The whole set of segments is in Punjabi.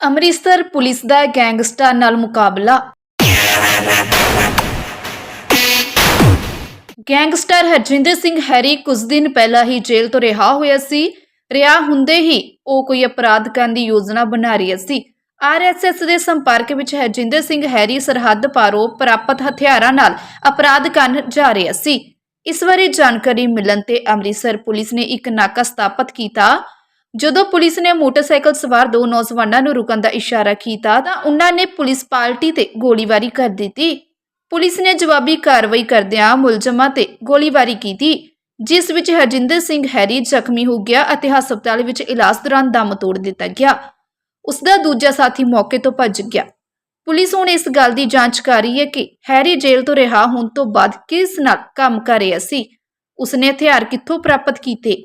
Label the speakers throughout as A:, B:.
A: ਅੰਮ੍ਰਿਤਸਰ ਪੁਲਿਸ ਦਾ ਗੈਂਗਸਟਰ ਨਾਲ ਮੁਕਾਬਲਾ। ਗੈਂਗਸਟਰ ਹਰਜਿੰਦਰ ਸਿੰਘ ਹੈਰੀ ਕੁਝ ਦਿਨ ਪਹਿਲਾਂ ਹੀ ਜੇਲ੍ਹ ਤੋਂ ਰਿਹਾ ਹੋਇਆ ਸੀ। ਰਿਹਾ ਹੁੰਦੇ ਹੀ ਉਹ ਕੋਈ ਅਪਰਾਧ ਕਰਨ ਦੀ ਯੋਜਨਾ ਬਣਾ ਰਿਹਾ ਸੀ। ਆਰਐਸਐਸ ਦੇ ਸੰਪਰਕ ਵਿੱਚ ਹਰਜਿੰਦਰ ਸਿੰਘ ਹੈਰੀ ਸਰਹੱਦ ਪਾਰੋਂ ਪ੍ਰਾਪਤ ਹਥਿਆਰਾਂ ਨਾਲ ਅਪਰਾਧ ਕਰਨ ਜਾ ਰਿਹਾ ਸੀ। ਇਸ ਬਾਰੇ ਜਾਣਕਾਰੀ ਮਿਲਣ ਤੇ ਅੰਮ੍ਰਿਤਸਰ ਪੁਲਿਸ ਨੇ ਇੱਕ ਨਾਕਾ ਸਥਾਪਿਤ ਕੀਤਾ। ਜਦੋਂ ਪੁਲਿਸ ਨੇ ਮੋਟਰਸਾਈਕਲ ਸਵਾਰ ਦੋ ਨੌਜਵਾਨਾਂ ਨੂੰ ਰੁਕਣ ਦਾ ਇਸ਼ਾਰਾ ਕੀਤਾ ਤਾਂ ਉਹਨਾਂ ਨੇ ਪੁਲਿਸ ਪਾਰਟੀ ਤੇ ਗੋਲੀਬਾਰੀ ਕਰ ਦਿੱਤੀ। ਪੁਲਿਸ ਨੇ ਜਵਾਬੀ ਕਾਰਵਾਈ ਕਰਦਿਆਂ ਮੁਲਜ਼ਮਾਂ ਤੇ ਗੋਲੀਬਾਰੀ ਕੀਤੀ, ਜਿਸ ਵਿੱਚ ਹਰਜਿੰਦਰ ਸਿੰਘ ਹੈਰੀ ਜ਼ਖਮੀ ਹੋ ਗਿਆ ਅਤੇ ਹਸਪਤਾਲ ਵਿੱਚ ਇਲਾਜ ਦੌਰਾਨ ਦਮ ਤੋੜ ਦਿੱਤਾ ਗਿਆ। ਉਸ ਦਾ ਦੂਜਾ ਸਾਥੀ ਮੌਕੇ ਤੋਂ ਭੱਜ ਗਿਆ। ਪੁਲਿਸ ਹੁਣ ਇਸ ਗੱਲ ਦੀ ਜਾਂਚ ਕਰ ਰਹੀ ਹੈ ਕਿ ਹੈਰੀ ਜੇਲ੍ਹ ਤੋਂ ਰਿਹਾ ਹੋਣ ਤੋਂ ਬਾਅਦ ਕਿਸ ਨਾਲ ਕੰਮ ਕਰ ਰਿਹਾ ਸੀ। ਉਸਨੇ ਹਥਿਆਰ ਕਿੱਥੋਂ ਪ੍ਰਾਪਤ ਕੀਤੇ?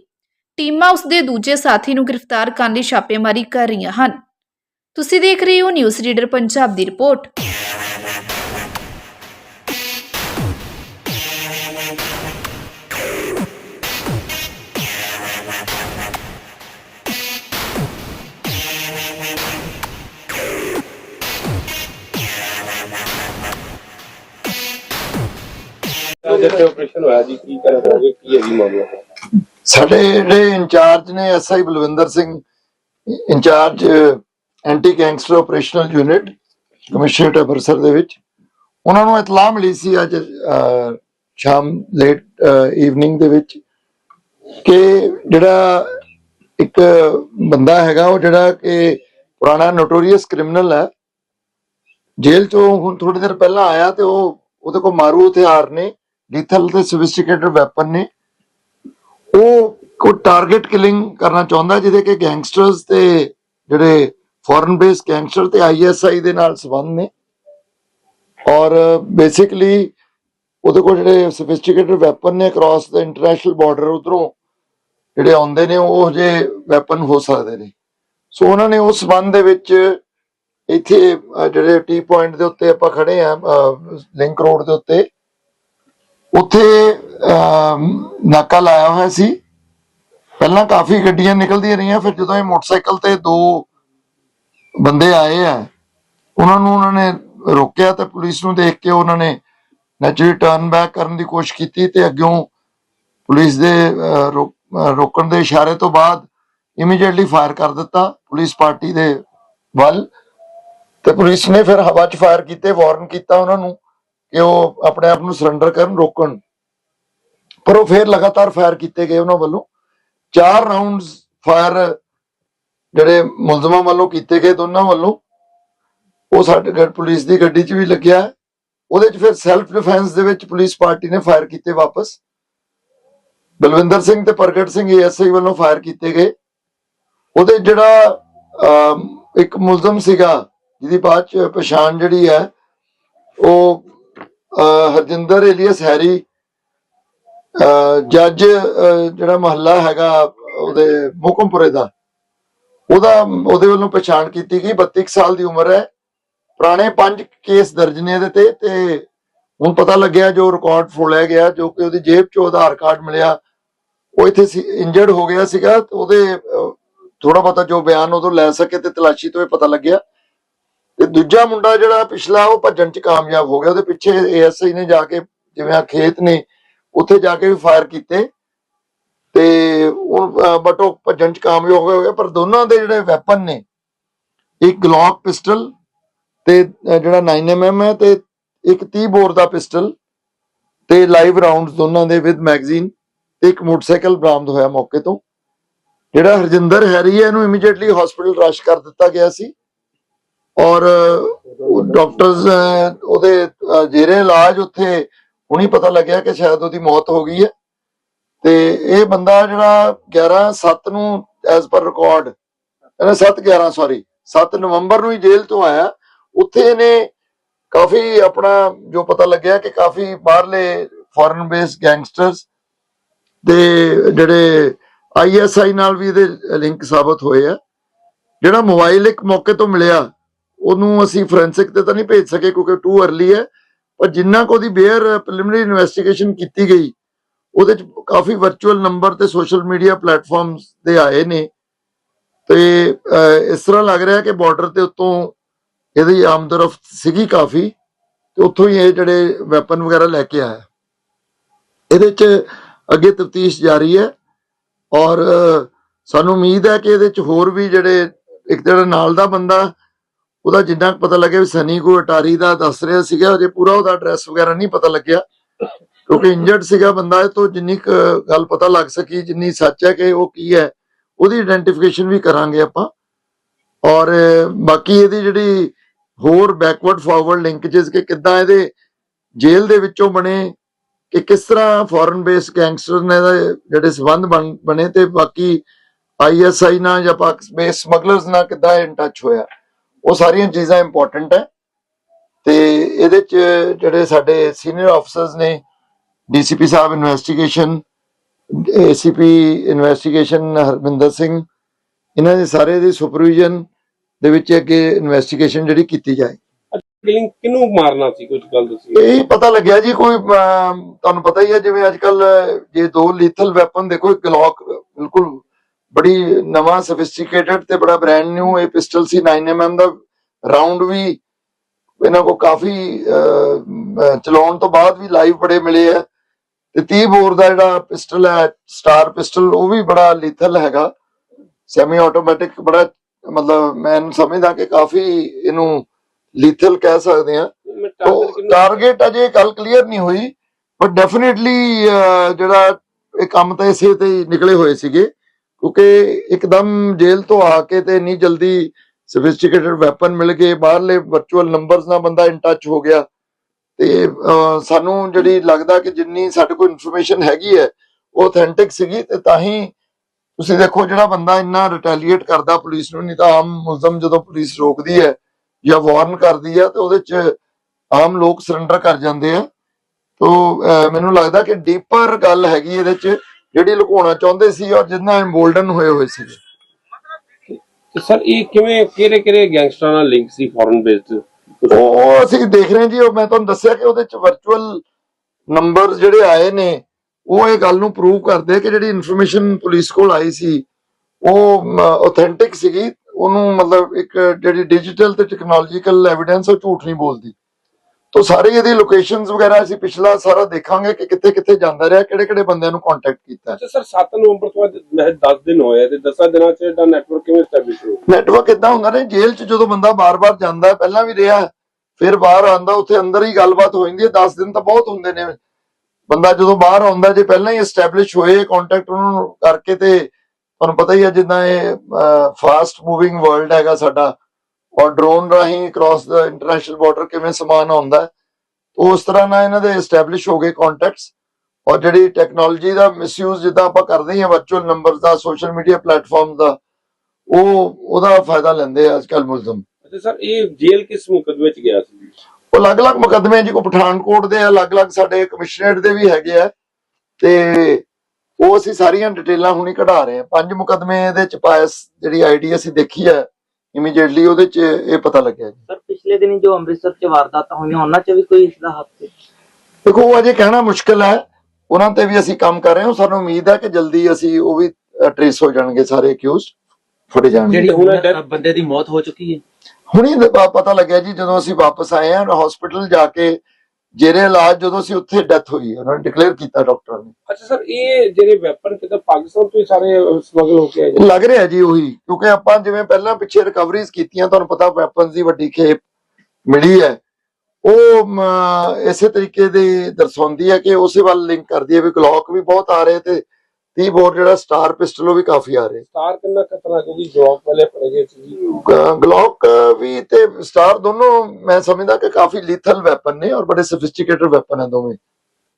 A: ਟੀਮਾਂ ਉਸ ਦੇ ਦੂਜੇ ਸਾਥੀ ਨੂੰ ਗ੍ਰਿਫਤਾਰ ਕਰਨ ਲਈ ਛਾਪੇਮਾਰੀ ਕਰ ਰਹੀਆਂ ਹਨ। ਤੁਸੀਂ ਦੇਖ ਰਹੇ ਹੋ ਨਿਊਜ਼ ਰੀਡਰ ਪੰਜਾਬ ਦੀ ਰਿਪੋਰਟ।
B: ਜਿੱਥੇ ਆਪਰੇਸ਼ਨ ਹੋਇਆ ਜੀ, ਕੀ ਕਰ ਕੀ ਹੈ ਜੀ ਮਾਮਲਾ?
C: ਸਾਡੇ ਜਿਹੜੇ ਇੰਚਾਰਜ ਨੇ SI Balwinder Singh, incharge anti gangster operational unit, commissionerate Amritsar ਦੇ ਵਿੱਚ, ਉਹਨਾਂ ਨੂੰ ਇਤਲਾਹ ਮਿਲੀ ਸੀ ਅੱਜ ਸ਼ਾਮ ਲੇਟ ਈਵਨਿੰਗ ਦੇ ਵਿੱਚ ਕਿ ਜਿਹੜਾ ਇੱਕ ਬੰਦਾ ਹੈਗਾ, ਉਹ ਜਿਹੜਾ ਕਿ ਪੁਰਾਣਾ ਨੋਟੋਰੀਅਸ ਕ੍ਰਿਮੀਨਲ ਹੈ, ਜੇਲ੍ਹ ਚੋਂ ਹੁਣ ਥੋੜੀ ਦੇਰ ਪਹਿਲਾਂ ਆਇਆ ਤੇ ਉਹ ਉਹਦੇ ਕੋਲ ਮਾਰੂ ਹਥਿਆਰ ਨੇ ਲੀਥਲ ਤੇ ਸੋਫਿਸਟੀਕੇਟਡ ਵੈਪਨ ਨੇ ਉਹ ਕੋ ਟਾਰਗੇਟ ਕਿਲਿੰਗ ਕਰਨਾ ਚਾਹੁੰਦਾ ਜਿਹਦੇ ਕਿ ਗੈਂਗਸਟਰਸ ਤੇ ਜਿਹੜੇ ਫੋਰਨ ਬੇਸ ਗੈਂਗਸਟਰ ਤੇ ਆਈਐਸਆਈ ਦੇ ਨਾਲ ਸੰਬੰਧ ਨੇ। ਔਰ ਬੇਸਿਕਲੀ ਉਹਦੇ ਕੋਲ ਜਿਹੜੇ ਸੋਫਿਸਟੀਕੇਟਡ ਵੈਪਨ ਨੇ ਅਕ੍ਰੋਸ ਦਾ ਇੰਟਰਨੈਸ਼ਨਲ ਬਾਰਡਰ ਉਧਰੋਂ ਜਿਹੜੇ ਆਉਂਦੇ ਨੇ, ਉਹ ਜੇ ਵੈਪਨ ਹੋ ਸਕਦੇ ਨੇ। ਸੋ ਉਹਨਾਂ ਨੇ ਉਸ ਸੰਬੰਧ ਦੇ ਵਿੱਚ ਇੱਥੇ ਜਿਹੜੇ ਟੀ ਪੁਆਇੰਟ ਦੇ ਉੱਤੇ ਆਪਾਂ ਖੜੇ ਆ ਲਿੰਕ ਰੋਡ ਦੇ ਉੱਤੇ, ਉੱਥੇ ਨਾਕਾ ਲਾਇਆ ਹੋਇਆ ਸੀ। ਪਹਿਲਾਂ ਕਾਫੀ ਗੱਡੀਆਂ ਨਿਕਲਦੀਆਂ ਰਹੀਆਂ, ਫਿਰ ਜਦੋਂ ਇਹ ਮੋਟਰਸਾਈਕਲ ਤੇ ਦੋ ਬੰਦੇ ਆਏ ਆ, ਉਹਨਾਂ ਨੂੰ ਉਹਨਾਂ ਨੇ ਰੋਕਿਆ ਤੇ ਪੁਲਿਸ ਨੂੰ ਦੇਖ ਕੇ ਉਹਨਾਂ ਨੇ ਨੈਚੁਰਲੀ ਟਰਨ ਬੈਕ ਕਰਨ ਦੀ ਕੋਸ਼ਿਸ਼ ਕੀਤੀ ਤੇ ਅੱਗੋਂ ਪੁਲਿਸ ਦੇ ਰੋਕਣ ਦੇ ਇਸ਼ਾਰੇ ਤੋਂ ਬਾਅਦ ਇਮੀਡੀਏਟਲੀ ਫਾਇਰ ਕਰ ਦਿੱਤਾ ਪੁਲਿਸ ਪਾਰਟੀ ਦੇ ਵੱਲ ਤੇ ਪੁਲਿਸ ਨੇ ਫਿਰ ਹਵਾ 'ਚ ਫਾਇਰ ਕੀਤੇ ਵਾਰਨ ਕੀਤਾ ਉਹਨਾਂ ਨੂੰ ਕਿ ਉਹ ਆਪਣੇ ਆਪ ਨੂੰ ਸਰੈਂਡਰ ਕਰਨ, ਰੋਕਣ। ਪਰ ਉਹ ਫਿਰ ਲਗਾਤਾਰ ਫਾਇਰ ਕੀਤੇ ਗਏ ਉਹਨਾਂ ਵੱਲੋਂ। ਚਾਰ ਰਾਉਂਡਸ ਫਾਇਰ ਜਿਹੜੇ ਮੁਲਜ਼ਮਾਂ ਵੱਲੋਂ ਕੀਤੇ ਗਏ ਦੋਨਾਂ ਵੱਲੋਂ। ਉਹ ਸਾਡੇ ਗੱਡ ਪੁਲਿਸ ਦੀ ਗੱਡੀ 'ਚ ਵੀ ਲੱਗਿਆ ਉਹਦੇ 'ਚ ਫਿਰ ਸੈਲਫ ਡਿਫੈਂਸ ਦੇ ਵਿੱਚ ਪੁਲਿਸ ਪਾਰਟੀ ਨੇ ਫਾਇਰ ਕੀਤੇ ਵਾਪਸ। ਬਲਵਿੰਦਰ ਸਿੰਘ ਤੇ ਪ੍ਰਗਟ ਸਿੰਘ ਏਐਸਆਈ ਵੱਲੋਂ ਫਾਇਰ ਕੀਤੇ ਗਏ। ਉਹਦੇ ਜਿਹੜਾ ਇੱਕ ਮੁਲਜ਼ਮ ਸੀਗਾ, ਜਿਹਦੀ ਬਾਅਦ ਚ ਪਛਾਣ ਜਿਹੜੀ ਹੈ, ਉਹ ਹਰਜਿੰਦਰ ਏਲੀਅਸ ਹੈਰੀ ਜੱਜ ਜਿਹੜਾ ਮਹੱਲਾ ਹੈਗਾ ਉਹਦੇ ਮੁਕਮਪੁਰੇ ਦਾ, ਉਹਦਾ, ਉਹਦੇ ਵੱਲੋਂ ਪਛਾਣ ਕੀਤੀ ਗਈ 32 ਸਾਲ ਦੀ ਉਮਰ ਹੈ। ਪੁਰਾਣੇ ਪੰਜ ਕੇਸ ਦਰਜ ਨੇ ਇਹਦੇ ਤੇ ਤੇ ਹੁਣ ਪਤਾ ਲੱਗਿਆ ਜੋ ਰਿਕਾਰਡ ਫੋਲਿਆ ਗਿਆ, ਜੋ ਕਿ ਉਹਦੀ ਜੇਬ ਚੋਂ ਆਧਾਰ ਕਾਰਡ ਮਿਲਿਆ, ਉਹ ਇੱਥੇ ਇੰਜਰਡ ਹੋ ਗਿਆ ਸੀਗਾ, ਤੇ ਉਹਦੇ ਥੋੜਾ ਬਹੁਤਾ ਜੋ ਬਿਆਨ ਉਦੋਂ ਲੈ ਸਕੇ ਤੇ ਤਲਾਸ਼ੀ ਤੋਂ ਇਹ ਪਤਾ ਲੱਗਿਆ। ਤੇ ਦੂਜਾ ਮੁੰਡਾ ਜਿਹੜਾ ਪਿਛਲਾ ਉਹ ਭੱਜਣ ਚ ਕਾਮਯਾਬ ਹੋ ਗਿਆ, ਉਹਦੇ ਪਿੱਛੇ ਏਐਸਆਈ ਨੇ ਜਾ ਕੇ, ਜਿਵੇਂ ਆ ਖੇਤ ਨੇ ਉੱਥੇ ਜਾ ਕੇ ਵੀ ਫਾਇਰ ਕੀਤੇ ਤੇ ਉਹ ਬਟ ਉਹ ਭੱਜਣ ਚ ਕਾਮਯਾਬ ਹੋ ਗਿਆ ਪਰ ਦੋਨਾਂ ਦੇ ਜਿਹੜੇ ਵੈਪਨ ਨੇ, ਇੱਕ ਗਲੌਕ ਪਿਸਟਲ ਤੇ ਜਿਹੜਾ 9mm ਹੈ ਤੇ ਇੱਕ 30 ਬੋਰ ਦਾ ਪਿਸਟਲ ਤੇ ਲਾਈਵ ਰਾਉਂਡਸ ਦੋਨਾਂ ਦੇ ਵਿਦ ਮੈਗਜ਼ੀਨ ਤੇ ਇੱਕ ਮੋਟਰਸਾਈਕਲ ਬਰਾਮਦ ਹੋਇਆ ਮੌਕੇ ਤੋਂ। ਜਿਹੜਾ ਹਰਜਿੰਦਰ ਹੈਰੀ ਹੈ, ਇਹਨੂੰ ਇਮੀਡੀਏਟਲੀ ਹਸਪੀਟਲ ਰਸ਼ ਕਰ ਦਿੱਤਾ ਗਿਆ ਸੀ। ਔਰ ਡਾਕਟਰਸ ਉਹਦੇ ਜੇਰੇ ਇਲਾਜ ਉੱਥੇ ਹੁਣੀ ਪਤਾ ਲੱਗਿਆ ਕਿ ਸ਼ਾਇਦ ਉਹਦੀ ਮੌਤ ਹੋ ਗਈ ਹੈ। ਤੇ ਇਹ ਬੰਦਾ ਜਿਹੜਾ 11 7 ਨੂੰ ਐਸ ਪਰ ਰਿਕਾਰਡ ਇਹਨੇ 7 11 ਸੌਰੀ 7 ਨਵੰਬਰ ਨੂੰ ਹੀ ਜੇਲ੍ਹ ਤੋਂ ਆਇਆ। ਉੱਥੇ ਇਹਨੇ ਕਾਫੀ ਆਪਣਾ ਜੋ ਪਤਾ ਲੱਗਿਆ ਕਿ ਕਾਫੀ ਬਾਹਰਲੇ ਫੋਰਨ ਬੇਸ ਗੈਂਗਸਟਰਸ ਦੇ ਜਿਹੜੇ ਆਈਐਸਆਈ ਨਾਲ ਵੀ ਇਹਦੇ ਲਿੰਕ ਸਾਬਤ ਹੋਏ ਆ। ਜਿਹੜਾ ਮੋਬਾਈਲ ਇੱਕ ਮੌਕੇ ਤੋਂ ਮਿਲਿਆ, ਉਹਨੂੰ ਅਸੀਂ ਫੋਰੈਂਸਿਕ ਤੇ ਤਾਂ ਨਹੀਂ ਭੇਜ ਸਕੇ ਕਿਉਂਕਿ ਟੂ अर्ਲੀ ਹੈ। ਪਰ ਜਿੰਨਾ ਕੋ ਦੀ ਬੇਅਰ ਪ੍ਰੀਲਿਮਿਨਰੀ ਇਨਵੈਸਟੀਗੇਸ਼ਨ ਕੀਤੀ ਗਈ, ਉਹਦੇ ਚ ਕਾਫੀ ਵਰਚੁਅਲ ਨੰਬਰ ਤੇ ਸੋਸ਼ਲ ਮੀਡੀਆ ਪਲੇਟਫਾਰਮਸ ਦੇ ਆਏ ਨੇ। ਤੇ ਇਸ ਤਰ੍ਹਾਂ ਲੱਗ ਰਿਹਾ ਕਿ ਬਾਰਡਰ ਦੇ ਉੱਤੋਂ ਇਹਦੀ ਆਮਦਰਫਤ ਸੀਗੀ ਕਾਫੀ ਤੇ ਉੱਥੋਂ ਹੀ ਇਹ ਜਿਹੜੇ ਵੈਪਨ ਵਗੈਰਾ ਲੈ ਕੇ ਆਇਆ। ਇਹਦੇ ਚ ਅੱਗੇ ਤਫਤੀਸ਼ ਜਾਰੀ ਹੈ ਔਰ ਸਾਨੂੰ ਉਮੀਦ ਹੈ ਕਿ ਇਹਦੇ ਚ ਹੋਰ ਵੀ ਜਿਹੜੇ ਇੱਕ ਜਿਹੜਾ ਨਾਲ ਦਾ ਬੰਦਾ ਉਹਦਾ ਜਿੰਨਾ ਪਤਾ ਲੱਗਿਆ ਵੀ ਸਨੀ ਕੋ ਅਟਾਰੀ ਦਾ ਦੱਸ ਰਿਹਾ ਸੀਗਾ ਅਜੇ ਪੂਰਾ ਉਹਦਾ ਐਡਰੈਸ ਵਗੈਰਾ ਨਹੀਂ ਪਤਾ ਲੱਗਿਆ। ਕਿਉਂਕਿ ਇੰਜਰਡ ਸੀਗਾ ਬੰਦਾ ਇਹ ਤੋਂ ਜਿੰਨੀ ਗੱਲ ਪਤਾ ਲੱਗ ਸਕੀ, ਜਿੰਨੀ ਸੱਚ ਹੈ ਕਿ ਉਹ ਕੀ ਹੈ, ਉਹਦੀ ਆਇਡੈਂਟੀਫਿਕੇਸ਼ਨ ਵੀ ਕਰਾਂਗੇ ਆਪਾਂ। ਔਰ ਬਾਕੀ ਇਹਦੀ ਜਿਹੜੀ ਹੋਰ ਬੈਕਵਰਡ ਫਾਰਵਰਡ ਲਿੰਕੇजेस ਕਿ ਕਿੱਦਾਂ ਇਹਦੇ ਜੇਲ੍ਹ ਦੇ ਵਿੱਚੋਂ ਬਣੇ, ਕਿ ਕਿਸ ਤਰ੍ਹਾਂ ਫੋਰਨ ਬੇਸ ਗੈਂਗਸਟਰ ਨੇ ਜਿਹੜੇ ਸਬੰਧ ਬਣੇ ਤੇ ਬਾਕੀ ਆਈਐਸਆਈ ਨਾਲ ਜਾਂ ਪਾਕ ਸਮਗਲਰਸ ਨਾਲ ਕਿੱਦਾਂ ਇਨ ਟੱਚ ਹੋਇਆ। ਉਹ ਸਾਰੀਆਂ ਚੀਜ਼ਾਂ ਇੰਪੋਰਟੈਂਟ ਹੈ। ਤੇ ਇਹਦੇ ਚ ਜਿਹੜੇ ਸਾਡੇ ਸੀਨੀਅਰ ਅਫਸਰਸ ਨੇ ਡੀਸੀਪੀ ਸਾਹਿਬ investigation ACP investigation Harminder Singh ਇਹਨਾਂ ਦੇ ਸਾਰੇ ਦੀ ਸੁਪਰਵੀਜ਼ਨ ਦੇ ਵਿੱਚ ਅੱਗੇ ਇਨਵੈਸਟੀਗੇਸ਼ਨ ਜਿਹੜੀ ਕੀਤੀ ਜਾਏ।
B: ਕਿਲਿੰਗ ਕਿਹਨੂੰ ਮਾਰਨਾ ਸੀ? ਕੁਝ ਗੱਲ ਦੱਸੀ
C: ਇਹ ਪਤਾ ਲੱਗਿਆ ਜੀ ਕੋਈ ਤੁਹਾਨੂੰ ਪਤਾ ਹੀ ਹੈ ਜਿਵੇਂ ਅੱਜ ਕੱਲ ਜੇ ਦੋ ਲੀਥਲ ਵੈਪਨ ਦੇਖੋ ਇੱਕ ਗਲੌਕ ਬਿਲਕੁਲ ਬੜੀ ਨਵਾਂ ਸੋਫਿਸਟੀਕੇਟਡ ਤੇ ਬੜਾ ਬ੍ਰਾਂਡ ਨਿਊ ਇਹ ਪਿਸਟਲ ਸੀ 9mm ਦਾ ਰਾਉਂਡ ਵੀ ਇਹਨਾਂ ਕੋ ਕਾਫੀ ਚਲਾਉਣ ਤੋਂ ਬਾਅਦ ਵੀ ਲਾਈਵ ਬੜੇ ਮਿਲੇ ਆ। ਤੇ 30 ਬੋਰ ਦਾ ਜਿਹੜਾ ਪਿਸਟਲ ਹੈ ਸਟਾਰ ਪਿਸਟਲ ਉਹ ਵੀ ਬੜਾ ਲੀਥਲ ਹੈਗਾ। ਸੈਮੀ ਆਟੋਮੈਟਿਕ ਬੜਾ ਮਤਲਬ ਮੈਂ ਸਮਝਦਾ ਕਿ ਕਾਫੀ ਇਹਨੂੰ ਲੀਥਲ ਕਹਿ ਸਕਦੇ ਆ
B: ਟਾਰਗੇਟ
C: ਅਜੇ ਗੱਲ ਕਲੀਅਰ ਨਹੀਂ ਹੋਈ ਬਟ ਡੈਫੀਨਿਟਲੀ ਜਿਹੜਾ ਇਹ ਕੰਮ ਤਾਂ ਇਸੇ ਤੇ ਹੀ ਨਿਕਲੇ ਹੋਏ ਸੀਗੇ। ਕਿਉਂਕਿ ਇੱਕਦਮ ਜੇਲ੍ਹ ਤੋਂ ਆ ਕੇ ਤੇ ਇੰਨੀ ਜਲਦੀ ਸੋਫਿਸਟੀਕੇਟਡ ਵੈਪਨ ਮਿਲ ਗਏ, ਬਾਹਰਲੇ ਵਰਚੁਅਲ ਨੰਬਰਸ ਨਾਲ ਬੰਦਾ ਇਨ ਟੱਚ ਹੋ ਗਿਆ। ਤੇ ਸਾਨੂੰ ਜਿਹੜੀ ਲੱਗਦਾ ਕਿ ਜਿੰਨੀ ਸਾਡੇ ਕੋਲ ਇਨਫੋਰਮੇਸ਼ਨ ਹੈਗੀ ਹੈ, ਉਹ ਆਥੈਂਟਿਕ ਸੀਗੀ ਤੇ ਤਾਂ ਹੀ ਤੁਸੀਂ ਦੇਖੋ ਜਿਹੜਾ ਬੰਦਾ ਇੰਨਾ ਰਿਟੈਲੀਏਟ ਕਰਦਾ ਪੁਲਿਸ ਨੂੰ, ਨਹੀਂ ਤਾਂ ਆਮ ਮੁਲਜ਼ਮ ਜਦੋਂ ਪੁਲਿਸ ਰੋਕਦੀ ਹੈ ਜਾਂ ਵਾਰਨ ਕਰਦੀ ਹੈ ਤੇ ਉਹਦੇ ਚ ਆਮ ਲੋਕ ਸਰੈਂਡਰ ਕਰ ਜਾਂਦੇ ਆ। ਤੋ ਮੈਨੂੰ ਲੱਗਦਾ ਕਿ ਡੀਪਰ ਗੱਲ ਹੈਗੀ ਇਹਦੇ ਚ ਜਿਹੜੀ ਲੁਕਾਉਣਾ ਚਾਹੁੰਦੇ ਸੀ ਔਰ ਜਿੰਨਾ ਇੰਬੋਲਡਨ ਹੋਏ ਹੋਏ ਸੀ।
B: ਤੇ ਸਰ ਇਹ ਕਿਵੇਂ ਕਿਹੜੇ ਕਿਹੜੇ ਗੈਂਗਸਟਰਾਂ ਨਾਲ ਲਿੰਕ ਸੀ ਫੋਰਨ ਬੇਸਡ
C: ਉਹ ਅਸੀਂ ਦੇਖ ਰਹੇ ਜੀ ਉਹ ਮੈਂ ਤੁਹਾਨੂੰ ਦੱਸਿਆ ਕਿ ਉਹਦੇ ਚ ਵਰਚੁਅਲ ਨੰਬਰ ਜਿਹੜੇ ਆਏ ਨੇ ਉਹ ਇਹ ਗੱਲ ਨੂੰ ਪ੍ਰੂਵ ਕਰਦੇ ਕਿ ਜਿਹੜੀ ਇਨਫੋਰਮੇਸ਼ਨ ਪੁਲਿਸ ਕੋਲ ਆਈ ਸੀ ਉਹ ਆਥੈਂਟਿਕ ਸੀਗੀ। ਉਹਨੂੰ ਮਤਲਬ ਇੱਕ ਜਿਹੜੀ ਡਿਜੀਟਲ ਤੇ ਟੈਕਨੋਲੋਜੀਕਲ ਐਵੀਡੈਂਸ ਉਹ ਝੂਠ ਨਹੀਂ ਬੋਲਦੀ। ਤੋ ਸਾਰੇ ਇਹਦੀ ਲੋਕੇਸ਼ਨਸ ਵਗੈਰਾ ਅਸੀਂ ਪਿਛਲਾ ਸਾਰਾ ਦੇਖਾਂਗੇ ਕਿ ਕਿੱਥੇ ਕਿੱਥੇ ਜਾਂਦਾ ਰਿਹਾ ਕਿਹੜੇ ਕਿਹੜੇ ਬੰਦਿਆਂ ਨੂੰ ਕੰਟੈਕਟ ਕੀਤਾ
B: ਅੱਛਾ ਸਰ 7 ਨਵੰਬਰ ਤੋਂ ਬਾਅਦ ਮੈਂ 10 ਦਿਨ ਹੋਏ ਤੇ 10 ਦਿਨਾਂ ਚ ਇਹਦਾ ਨੈਟਵਰਕ ਕਿਵੇਂ ਸਟੈਬਲਿਸ਼ ਹੋ
C: ਨੈਟਵਰਕ ਇਦਾਂ ਹੁੰਦਾ ਨੇ ਜੇਲ੍ਹ 'ਚ ਜਦੋਂ ਬੰਦਾ ਬਾਰ-ਬਾਰ ਜਾਂਦਾ ਪਹਿਲਾਂ ਵੀ ਰਿਹਾ ਫਿਰ ਬਾਹਰ ਆਂਦਾ ਉੱਥੇ ਅੰਦਰ ਹੀ ਗੱਲਬਾਤ ਹੋ ਜਾਂਦੀ ਹੈ। 10 ਦਿਨ ਤਾਂ ਬਹੁਤ ਹੁੰਦੇ ਨੇ। ਬੰਦਾ ਜਦੋਂ ਬਾਹਰ ਆਉਂਦਾ ਜੇ ਪਹਿਲਾਂ ਹੀ ਐਸਟੈਬਲਿਸ਼ ਹੋਏ ਕੰਟੈਕਟ ਉਹਨਾਂ ਨੂੰ ਕਰਕੇ ਤੇ ਤੁਹਾਨੂੰ ਪਤਾ ਹੀ ਹੈ ਜਿੱਦਾਂ ਇਹ ਫਾਸਟ ਮੂਵਿੰਗ ਵਰਲਡ ਹੈਗਾ ਸਾਡਾ। ਔਰ ਡਰੋਨ ਰਾਹੀਂ ਕ੍ਰਾਸ ਦਾ ਇੰਟਰਨੈਸ਼ਨਲ ਬਾਰਡਰ ਕਿਵੇਂ ਸਮਾਨ ਆਉਂਦਾ ਉਸ ਤਰ੍ਹਾਂ ਨਾਲ ਇਹਨਾਂ ਦੇ ਐਸਟੈਬਲਿਸ਼ ਹੋ ਗਏ ਕੰਟੈਕਟਸ ਔਰ ਜਿਹੜੀ ਟੈਕਨੋਲੋਜੀ ਦਾ ਮਿਸਯੂਜ਼ ਜਿੱਦਾਂ ਆਪਾਂ ਕਰਦੇ ਹਾਂ ਵਰਚੁਅਲ ਨੰਬਰਸ ਦਾ ਸੋਸ਼ਲ ਮੀਡੀਆ ਪਲੇਟਫਾਰਮ ਦਾ ਉਹ ਉਹਦਾ ਫਾਇਦਾ ਲੈਂਦੇ ਆ ਅੱਜਕੱਲ ਮੁਲਜ਼ਮ।
B: ਅੱਛਾ ਸਰ ਇਹ ਜੇਲ੍ਹ ਕਿਸ ਮੁਕਦਮੇ ਚ ਗਿਆ ਸੀ?
C: ਉਹ ਅਲੱਗ-ਅਲੱਗ ਮੁਕੱਦਮੇ ਜੀ ਕੋ ਪਠਾਨਕੋਟ ਦੇ ਆ, ਅਲੱਗ-ਅਲੱਗ ਸਾਡੇ ਕਮਿਸ਼ਨਰੇਟ ਦੇ ਵੀ ਹੈਗੇ ਆ ਤੇ ਉਹ ਅਸੀਂ ਸਾਰੀਆਂ ਡਿਟੇਲਾਂ ਹੁਣੀ ਕਢਾ ਰਹੇ ਆ ਪੰਜ ਮੁਕੱਦਮੇ ਇਹਦੇ ਚ ਪਾਇਸ ਜਿਹੜੀ ਆਈਡੀ ਅਸੀਂ ਦੇਖੀ ਹੈ। ਇਮੀਡੀਏਟਲੀ ਉਹਦੇ ਚ ਇਹ ਪਤਾ ਲੱਗਿਆ ਜੀ।
D: ਸਰ ਪਿਛਲੇ ਦਿਨੀ ਜੋ ਅੰਮ੍ਰਿਤਸਰ ਚ ਵਾਰਦਾਤਾਂ ਹੋਈਆਂ ਉਹਨਾਂ ਚ ਵੀ ਕੋਈ ਇਸ ਦਾ ਹੱਥ ਸੀ?
C: ਦੇਖੋ ਉਹ ਅਜੇ ਕਹਿਣਾ ਮੁਸ਼ਕਲ ਹੈ। ਉਹਨਾਂ ਤੇ ਵੀ ਅਸੀਂ ਕੰਮ ਕਰ ਰਹੇ ਹਾਂ। ਸਾਨੂੰ ਉਮੀਦ ਹੈ ਕਿ ਜਲਦੀ ਅਸੀਂ ਉਹ ਵੀ ਟ੍ਰੇਸ ਹੋ ਜਾਣਗੇ ਸਾਰੇ ਅਕਿਊਜ਼ਡ ਫੜੇ ਜਾਣਗੇ।
E: ਜਿਹੜੀ
B: ਹੁਣ
E: ਬੰਦੇ ਦੀ ਮੌਤ ਹੋ ਚੁੱਕੀ ਹੈ।
C: ਹੁਣੀ ਪਤਾ ਲੱਗਿਆ ਜੀ ਜਦੋਂ ਅਸੀਂ ਵਾਪਸ ਆਏ ਹਾਂ ਹਸਪੀਟਲ ਜਾ ਕੇ ਜੇਰੇ ਇਲਾਜ ਜਦੋਂ ਅਸੀਂ ਉੱਥੇ ਡੈਥ ਹੋਈ ਉਹਨਾਂ ਨੇ ਡਿਕਲੇਅਰ ਕੀਤਾ ਡਾਕਟਰ ਨੇ।
B: ਅੱਛਾ ਸਰ ਇਹ ਜਿਹੜੇ ਵੈਪਨ ਕਿਤੇ ਪਾਕਿਸਤਾਨ ਤੋਂ ਹੀ ਸਾਰੇ ਸਮਗਲ ਹੋ ਕੇ ਆਏ ਜੀ
C: ਲੱਗ ਰਿਹਾ ਜੀ ਉਹੀ ਕਿਉਂਕਿ ਆਪਾਂ ਜਿਵੇਂ ਪਹਿਲਾਂ ਪਿੱਛੇ ਰਿਕਵਰੀਜ਼ ਕੀਤੀਆਂ ਤੁਹਾਨੂੰ ਪਤਾ ਵੈਪਨਸ ਦੀ ਵੱਡੀ ਖੇਪ ਮਿਲੀ ਹੈ। ਉਹ ਮ, ਇਸੇ ਤਰੀਕੇ ਦੀ ਦਰਸਾਉਂਦੀ ਹੈ ਕਿ ਉਸੇ ਵੱਲ ਲਿੰਕ ਕਰਦੀ ਹੈ ਵੀ ਗਲੌਕ ਵੀ ਬਹੁਤ ਆ ਰਹੇ ਤੇ 30 ਬੋਰ ਜਿਹੜਾ ਸਟਾਰ ਪਿਸਟਲ ਉਹ ਵੀ ਕਾਫੀ ਆ ਰਹੇ।
B: ਸਟਾਰ ਕਿੰਨਾ ਖਤਰਨਾਕ ਕਿਉਂਕਿ ਜਵਾਬ ਪਹਿਲੇ ਫੜੇ ਗਏ ਸੀ ਜੀ?
C: ਗ- ਗਲੌਕ ਵੀ ਤੇ ਸਟਾਰ ਦੋਨੋਂ ਮੈਂ ਸਮਝਦਾ ਕਿ ਕਾਫੀ ਲੀਥਲ ਵੈਪਨ ਨੇ ਔਰ ਬੜੇ ਸੋਫਿਸਟੀਕੇਟਡ ਵੈਪਨ ਹੈ ਦੋਵੇਂ।